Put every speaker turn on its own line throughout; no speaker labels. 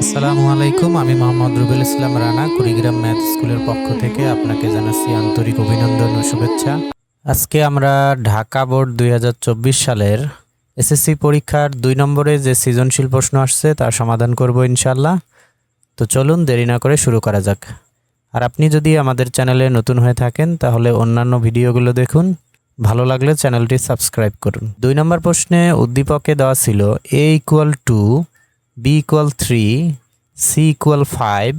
আসসালামু আলাইকুম, আমি মোহাম্মদ রুবেল ইসলাম রানা, কুড়িগ্রাম ম্যাথ স্কুলের পক্ষ থেকে আপনাকে জানাচ্ছি আন্তরিক অভিনন্দন ও শুভেচ্ছা। আজকে আমরা ঢাকা বোর্ড দুই হাজার চব্বিশ সালের এসএসসি পরীক্ষার দুই নম্বরে যে সৃজনশীল প্রশ্ন আসছে তার সমাধান করব ইনশাল্লাহ তো চলুন দেরি না করে শুরু করা যাক। আর আপনি যদি আমাদের চ্যানেলে নতুন হয়ে থাকেন তাহলে অন্যান্য ভিডিওগুলো দেখুন। ভালো লাগলে চ্যানেলটি সাবস্ক্রাইব করুন। দুই নম্বর প্রশ্নে উদ্দীপকে দেওয়া ছিল A equal to B equal three C equal five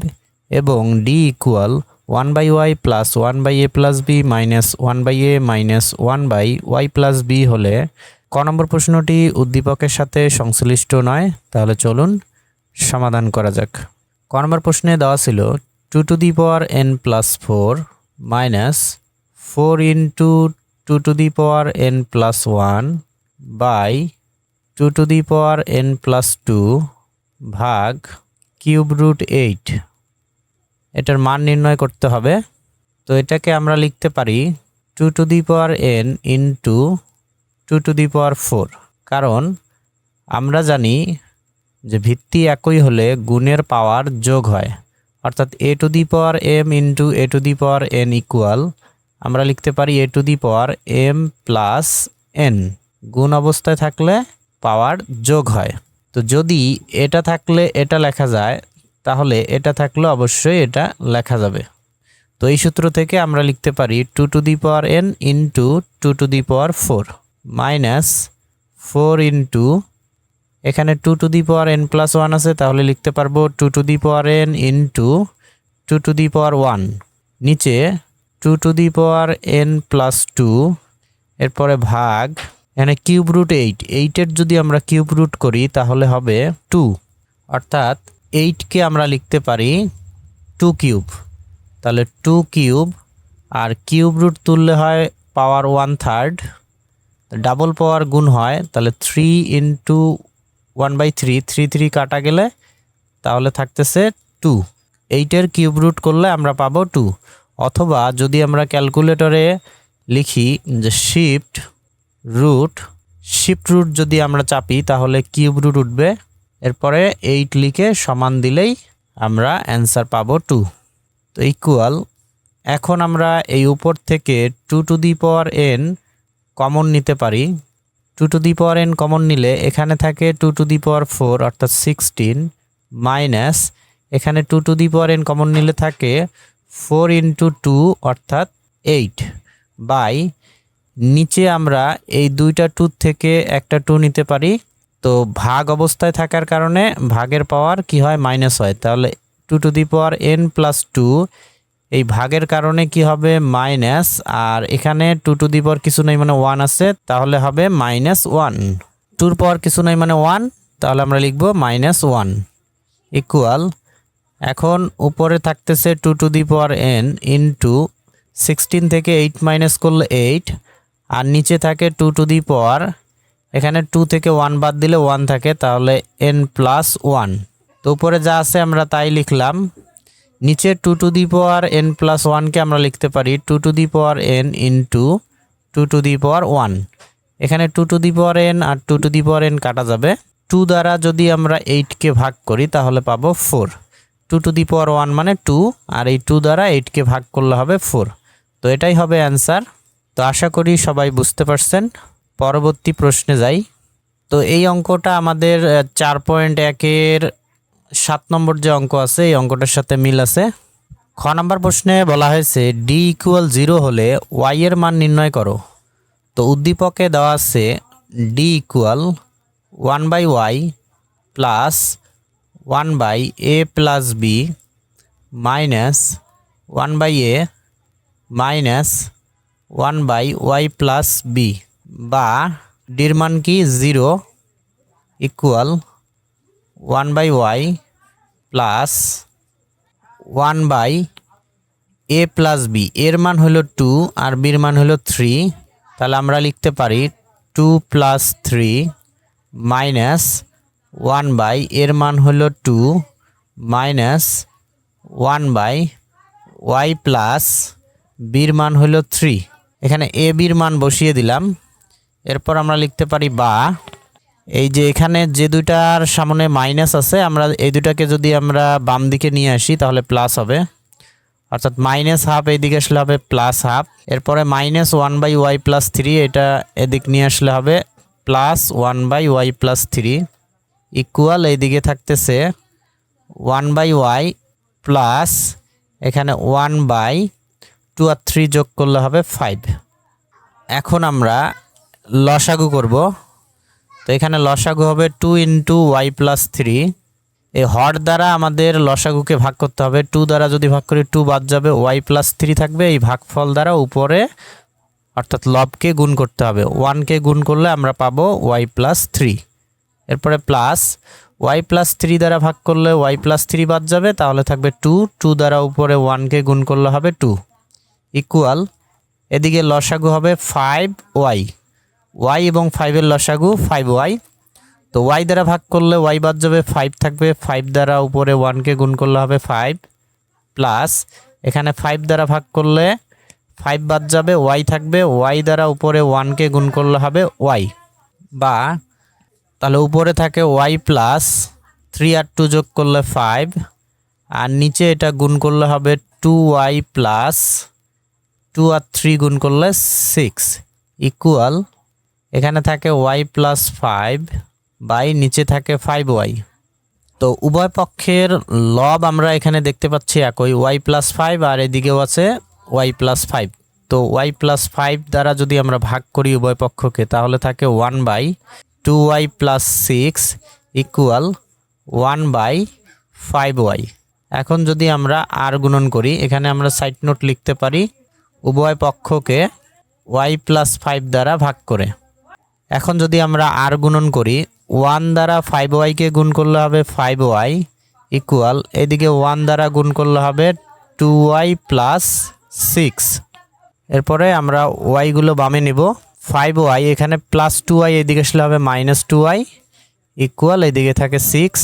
এবং D equal one by Y plus one by A plus B minus one by A minus one by Y plus B হলে ক নম্বর প্রশ্নটি উদ্দীপকের সাথে সংশ্লিষ্ট নয়, তাহলে চলুন সমাধান করা যাক। ক নম্বর প্রশ্নে দেওয়া ছিল two to the power N plus four minus four into two to the power N plus one by two to the power N plus two ভাগ কিউব রুট এইট এটার মান নির্ণয় করতে হবে। তো এটাকে আমরা লিখতে পারি two to the power N into two to the power four কারণ আমরা জানি যে ভিত্তি একই হলে গুণের পাওয়ার যোগ হয়। অর্থাৎ A to the power M into A to the power N equal আমরা লিখতে পারি A to the power M plus N গুণ অবস্থায় থাকলে পাওয়ার যোগ হয়। তো যদি এটা থাকলে এটা লেখা যায়, তাহলে এটা থাকলে অবশ্যই এটা লেখা যাবে। তো এই সূত্র থেকে আমরা লিখতে পারি two to the power N into two to the power four minus four into এখানে two to the power N plus one আছে, তাহলে লিখতে পারব two to the power N into two to the power one নিচে two to the power N plus two এরপরে ভাগ, এখানে cube root eight এইটের যদি আমরা কিউব রুট করি, তাহলে হবে টু অর্থাৎ এইটকে আমরা লিখতে পারি টু কিউব তাহলে টু কিউব আর কিউব রুট তুললে হয় power one third double power গুণ হয়, তাহলে three into one by three three three কাটা গেলে, তাহলে থাকতেছে টু এইটের কিউব রুট করলে আমরা পাবো টু অথবা যদি আমরা ক্যালকুলেটরে লিখি যে শিফট রুট শিফট রুট যদি আমরা চাপি, তাহলে কিউব রুট উঠবে। এরপরে এইট লিখে সমান দিলেই আমরা অ্যান্সার পাবো টু তো ইকুয়াল এখন আমরা এই উপর থেকে two to the power N common নিতে পারি। Two to the power N common নিলে এখানে থাকে two to the power four অর্থাৎ সিক্সটিন মাইনাস এখানে two to the power N common নিলে থাকে ফোর ইন্টু টু অর্থাৎ এইট। বাই, নিচে আমরা এই দুইটা টু থেকে একটা টু নিতে পারি। তো ভাগ অবস্থায় থাকার কারণে ভাগের পাওয়ার কি হয়? মাইনাস হয়। তাহলে two to the power N plus two, এই ভাগের কারণে কি হবে? মাইনাস। আর এখানে টু টু দি পাওয়ার কিছু নেই মানে ওয়ান আছে, তাহলে হবে মাইনাস ওয়ান। টুর পাওয়ার কিছু নেই মানে ওয়ান, তাহলে আমরা লিখব মাইনাস ওয়ান। ইকুয়াল এখন উপরে থাকতেছে two to the power N into sixteen থেকে এইট মাইনাস করলে এইট আর নিচে থাকে টু টু দি পাওয়ার এখানে টু থেকে ওয়ান বাদ দিলে ওয়ান থাকে, তাহলে এন প্লাস ওয়ান তো উপরে যা আছে আমরা তাই লিখলাম। নিচে two to the power N plus ওয়ানকে আমরা লিখতে পারি two to the power N into two to the power one এখানে two to the power N R two to the power N কাটা যাবে। টু দ্বারা যদি আমরা এইটকে ভাগ করি, তাহলে পাবো four two to the power one মানে টু আর এই টু দ্বারা এইটকে ভাগ করলে হবে ফোর তো এটাই হবে অ্যান্সার তো আশা করি সবাই বুঝতে পারছেন। পরবর্তী প্রশ্নে যাই। তো এই অঙ্কটা আমাদের চার পয়েন্ট একের সাত নম্বর যে অঙ্ক আছে, এই অঙ্কটার সাথে মিল আছে। খ নম্বর প্রশ্নে বলা হয়েছে ডি ইকুয়াল জিরো হলে ওয়াই এর মান নির্ণয় করো। তো উদ্দীপকে দেওয়া আছে D equal one by Y plus one by A plus B minus one by A minus one by Y plus B বা ডির মান কি? Zero equal one by Y plus one by A plus B এর মান হলো two আর বির মান হলো থ্রি তাহলে আমরা লিখতে পারি two plus three minus one by এর মান হলো two minus one by Y plus বির মান হলো থ্রি। এখানে এ বির মান বসিয়ে দিলাম। এরপর আমরা লিখতে পারি বা। এই যে এখানে যে দুইটার সামনে মাইনাস আছে, আমরা এই দুটাকে যদি আমরা বাম দিকে নিয়ে আসি, তাহলে প্লাস হবে। অর্থাৎ মাইনাস হাফ এইদিকে আসলে হবে প্লাস হাফ। এরপরে minus one by Y plus three, এটা এদিক নিয়ে আসলে হবে plus one by Y plus three. Equal এইদিকে থাকতেছে ওয়ান বাই ওয়াই প্লাস এখানে ওয়ান বাই টু আর থ্রি যোগ করলে হবে ফাইভ এখন আমরা লসাগু করব। তো এখানে লসাগু হবে two into Y plus three এই হর দ্বারা আমাদের লসাগুকে ভাগ করতে হবে। টু দ্বারা যদি ভাগ করি টু বাদ যাবে ওয়াই প্লাস থ্রি থাকবে। এই ভাগফল দ্বারা উপরে অর্থাৎ লবকে গুণ করতে হবে। ওয়ানকে গুণ করলে আমরা পাবো ওয়াই প্লাস থ্রি এরপরে প্লাস ওয়াই প্লাস থ্রি দ্বারা ভাগ করলে ওয়াই প্লাস থ্রি বাদ যাবে, তাহলে থাকবে টু টু দ্বারা উপরে ওয়ানকে গুণ করলে হবে টু ইকুয়াল এদিকে লসাগু হবে ফাইভ ওয়াই ওয়াই এবং ফাইভের লসাগু ফাইভ ওয়াই তো ওয়াই দ্বারা ভাগ করলে ওয়াই বাদ যাবে ফাইভ থাকবে ফাইভ দ্বারা উপরে ওয়ানকে গুণ করলে হবে ফাইভ প্লাস এখানে ফাইভ দ্বারা ভাগ করলে ফাইভ বাদ যাবে ওয়াই থাকবে ওয়াই দ্বারা উপরে ওয়ানকে গুণ করলে হবে ওয়াই বা তাহলে উপরে থাকে ওয়াই প্লাস থ্রি আর টু যোগ করলে ফাইভ আর নিচে এটা গুণ করলে হবে টু ওয়াই প্লাস টু আর থ্রি গুণ করলে সিক্স ইকুয়াল এখানে থাকে ওয়াই প্লাস ফাইভ বাই নিচে থাকে ফাইভ ওয়াই তো উভয় পক্ষের লব আমরা এখানে দেখতে পাচ্ছি একই ওয়াই প্লাস ফাইভ আর এদিকেও আছে ওয়াই প্লাস ফাইভ তো ওয়াই প্লাস ফাইভ দ্বারা যদি আমরা ভাগ করি উভয় পক্ষকে, তাহলে থাকে one by two Y plus six equal one by five Y এখন যদি আমরা আর গুণন করি, এখানে আমরা সাইড নোট লিখতে পারি উভয় পক্ষকে ওয়াই প্লাস ফাইভ দ্বারা ভাগ করে। এখন যদি আমরা আর গুণন করি ওয়ান দ্বারা ফাইভ ওয়াইকে গুণ করলে হবে ফাইভ ওয়াই ইকুয়াল এদিকে ওয়ান দ্বারা গুণ করলে হবে টু ওয়াই প্লাস সিক্স এরপরে আমরা ওয়াইগুলো বামে নিব। ফাইভ ওয়াই এখানে প্লাস টু ওয়াই এদিকে আসলে হবে মাইনাস টু ওয়াই ইকুয়াল এদিকে থাকে সিক্স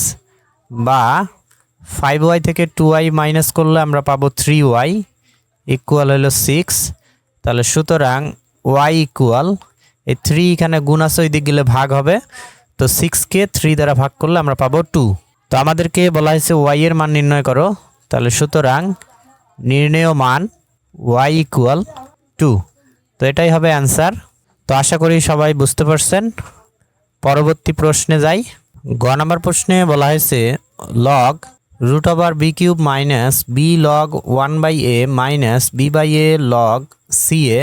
বা ফাইভ ওয়াই থেকে টু ওয়াই মাইনাস করলে আমরা পাবো থ্রি ওয়াই ইকুয়াল হলো সিক্স তাহলে সুতরাং ওয়াই ইকুয়াল এই থ্রি এখানে গুণ আছে ওই দিক গেলে ভাগ হবে, তো সিক্সকে থ্রি দ্বারা ভাগ করলে আমরা পাবো টু তো আমাদেরকে বলা হয়েছে ওয়াই এর মান নির্ণয় করো, তাহলে সুতরাং নির্ণেয় মান ওয়াই ইকুয়াল টু তো এটাই হবে অ্যান্সার তো আশা করি সবাই বুঝতে পারছেন। পরবর্তী প্রশ্নে যাই। গ নাম্বার প্রশ্নে বলা হয়েছে log root over B cube minus B log one by A minus B by A log C A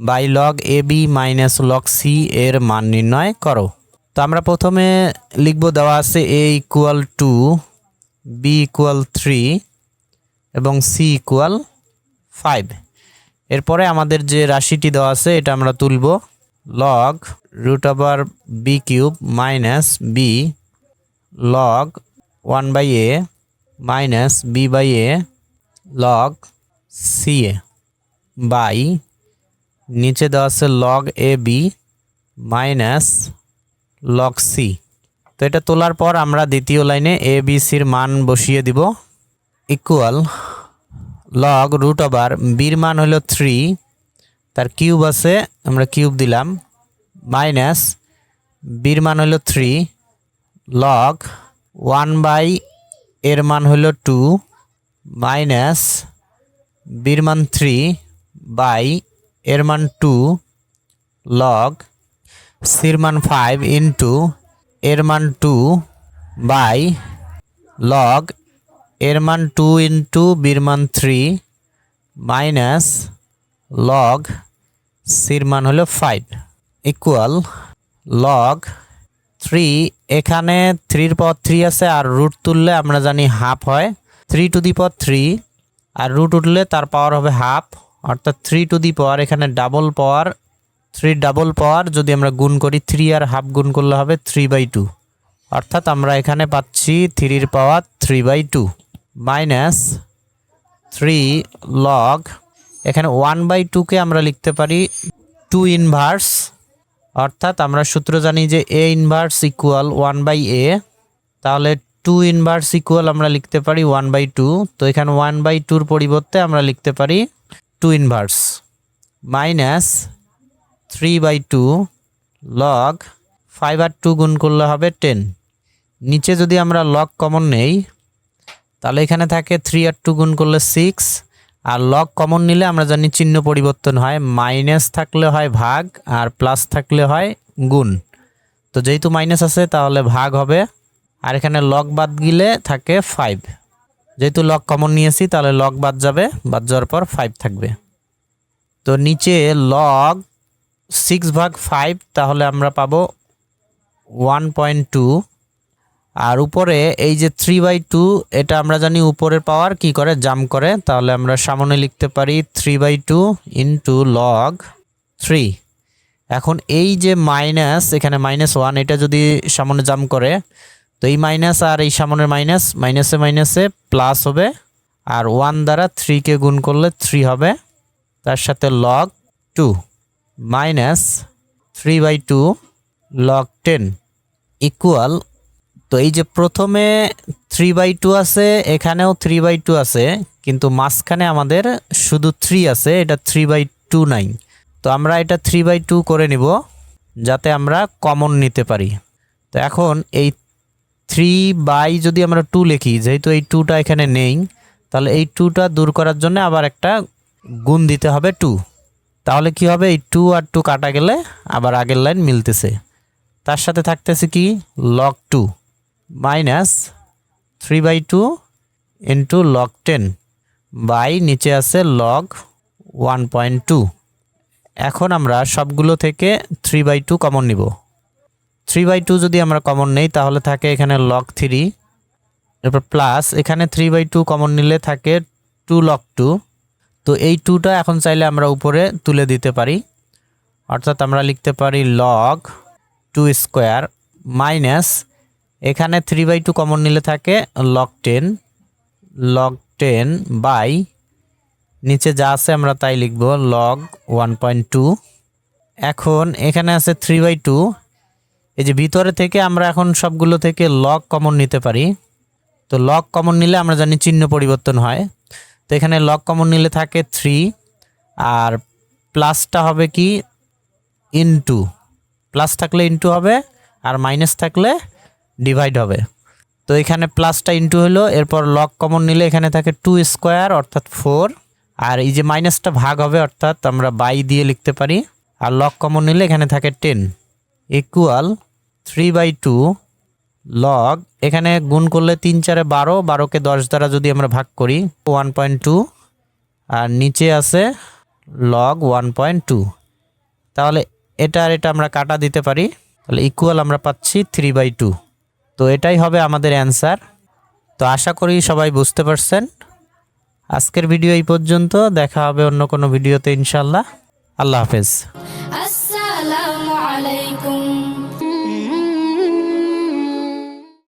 by log A B minus log C এর মান নির্ণয় করো। তো আমরা প্রথমে লিখব দেওয়া আছে A equal to B equal three এবং সি ইকুয়াল ফাইভ এরপরে আমাদের যে রাশিটি দেওয়া আছে, এটা আমরা তুলব। Log root over B cube minus B log one by A minus B by A log C A by নিচে দেওয়া আছে log A B minus log C তো এটা তোলার পর আমরা দ্বিতীয় লাইনে এ বি সির মান বসিয়ে দিব। ইকুয়াল লগ রুট ওভার বির মান হলো থ্রি তার কিউব আছে, আমরা কিউব দিলাম, মাইনাস বির মান হলো থ্রি, লগ ওয়ান বাই এর মান হলো টু, মাইনাস বির মান থ্রি বাই এর মান টু, লগ সির মান ফাইভ ইন্টু এর মান টু বাই লগ এর মান টু ইন্টু বির মান থ্রি মাইনাস লগ সির মান হলো ফাইভ ইকুয়াল লগ থ্রি এখানে থ্রির পর থ্রি আছে আর রুট তুললে আমরা জানি হাফ হয়। থ্রি টু দি পর থ্রি আর রুট উঠলে তার পাওয়ার হবে হাফ অর্থাৎ থ্রি টু দি পাওয়ার এখানে double power three double power যদি আমরা গুণ করি থ্রি আর হাফ গুণ করলে হবে থ্রি বাই টু অর্থাৎ আমরা এখানে পাচ্ছি থ্রির power three by two minus three log এখানে ওয়ান বাই টুকে আমরা লিখতে পারি টু ইনভার্স অর্থাৎ আমরা সূত্র জানি যে A inverse equal one by A তাহলে টু ইনভার্স ইকুয়াল আমরা লিখতে পারি ওয়ান বাই টু তো এখানে ওয়ান বাই টুর পরিবর্তে আমরা লিখতে পারি two inverse minus three by two log five R two গুণ করলে হবে টেন নিচে যদি আমরা লগ কমন নেই, তাহলে এখানে থাকে থ্রি আর টু গুণ করলে সিক্স আর লগ কমন নিলে আমরা জানি চিহ্ন পরিবর্তন হয় মাইনাস থাকলে হয় ভাগ আর প্লাস থাকলে হয় গুণ। তো যেহেতু মাইনাস আছে, তাহলে ভাগ হবে। আর এখানে লগ বাদ গিলে থাকে ফাইভ যেহেতু লগ কমন নিয়েছি, তাহলে লগ বাদ যাবে, বাদ যাওয়ার পর ফাইভ থাকবে। তো নিচে লগ সিক্স ভাগ ফাইভ তাহলে আমরা পাবো ওয়ান পয়েন্ট টু আর উপরে এই যে থ্রি বাই টু এটা আমরা জানি উপরের পাওয়ার কি করে? জাম করে। তাহলে আমরা সামনে লিখতে পারি three by two into log three এখন এই যে মাইনাস এখানে মাইনাস ওয়ান এটা যদি সামনে জাম করে, তো এই মাইনাস আর এই সামনের মাইনাস মাইনাসে মাইনাসে প্লাস হবে। আর ওয়ান দ্বারা থ্রিকে গুণ করলে থ্রি হবে। তার সাথে log two minus three by two log ten equal তো এই যে প্রথমে থ্রি বাই টু আছে, এখানেও থ্রি বাই টু আছে, কিন্তু মাঝখানে আমাদের শুধু থ্রি আছে, এটা থ্রি বাই টু নাই। তো আমরা এটা থ্রি বাই টু করে নিব, যাতে আমরা কমন নিতে পারি। তো এখন এই থ্রি বাই যদি আমরা টু লিখি, যেহেতু এই টুটা এখানে নেই, তাহলে এই টুটা দূর করার জন্য আবার একটা গুণ দিতে হবে টু তাহলে কি হবে? এই টু আর টু কাটা গেলে আবার আগের লাইন মিলতেছে। তার সাথে থাকতেছে কি? Log two minus three by two into log ten by নিচে আছে লগ ওয়ান পয়েন্ট টু। এখন আমরা সবগুলো থেকে থ্রি বাই টু কমন নিব। থ্রি বাই টু যদি আমরা কমন নেই, তাহলে থাকে এখানে লগ থ্রি। এরপর প্লাস, এখানে থ্রি বাই টু কমন নিলে থাকে টু লগ টু। তো এই টুটা এখন চাইলে আমরা উপরে তুলে দিতে পারি। অর্থাৎ আমরা লিখতে পারি লগ টু স্কোয়ার মাইনাস এখানে থ্রি বাই টু কমন নিলে থাকে log ten log ten by নিচে যা আছে আমরা তাই লিখব লগ ওয়ান পয়েন্ট টু এখন এখানে আছে থ্রি বাই টু এই যে ভিতরে থেকে আমরা এখন সবগুলো থেকে লগ কমন নিতে পারি। তো লগ কমন নিলে আমরা জানি চিহ্ন পরিবর্তন হয়। তো এখানে লগ কমন নিলে থাকে থ্রি আর প্লাসটা হবে কি ইনটু প্লাস থাকলে ইনটু হবে, আর মাইনাস থাকলে ডিভাইড হবে। তো এখানে প্লাসটা ইনটু হলো, এরপর লগ কমন নিলে এখানে থাকে টু স্কোয়ার অর্থাৎ ফোর আর এই যে মাইনাসটা ভাগ হবে, অর্থাৎ আমরা বাই দিয়ে লিখতে পারি। আর লগ কমন নিলে এখানে থাকে ten equal three by two log এখানে গুণ করলে তিন চারে বারো, বারোকে দশ দ্বারা যদি আমরা ভাগ করি ওয়ান পয়েন্ট টু আর নিচে আছে লগ ওয়ান পয়েন্ট টু তাহলে এটা আর এটা আমরা কাটা দিতে পারি। তাহলে ইকুয়াল আমরা পাচ্ছি থ্রি বাই টু তো এটাই হবে আমাদের অ্যান্সার। তো আশা করি সবাই বুঝতে পারছেন। আজকের ভিডিও এই পর্যন্ত। দেখা হবে অন্য কোনো ভিডিওতে ইনশাল্লাহ আল্লাহ হাফেজ।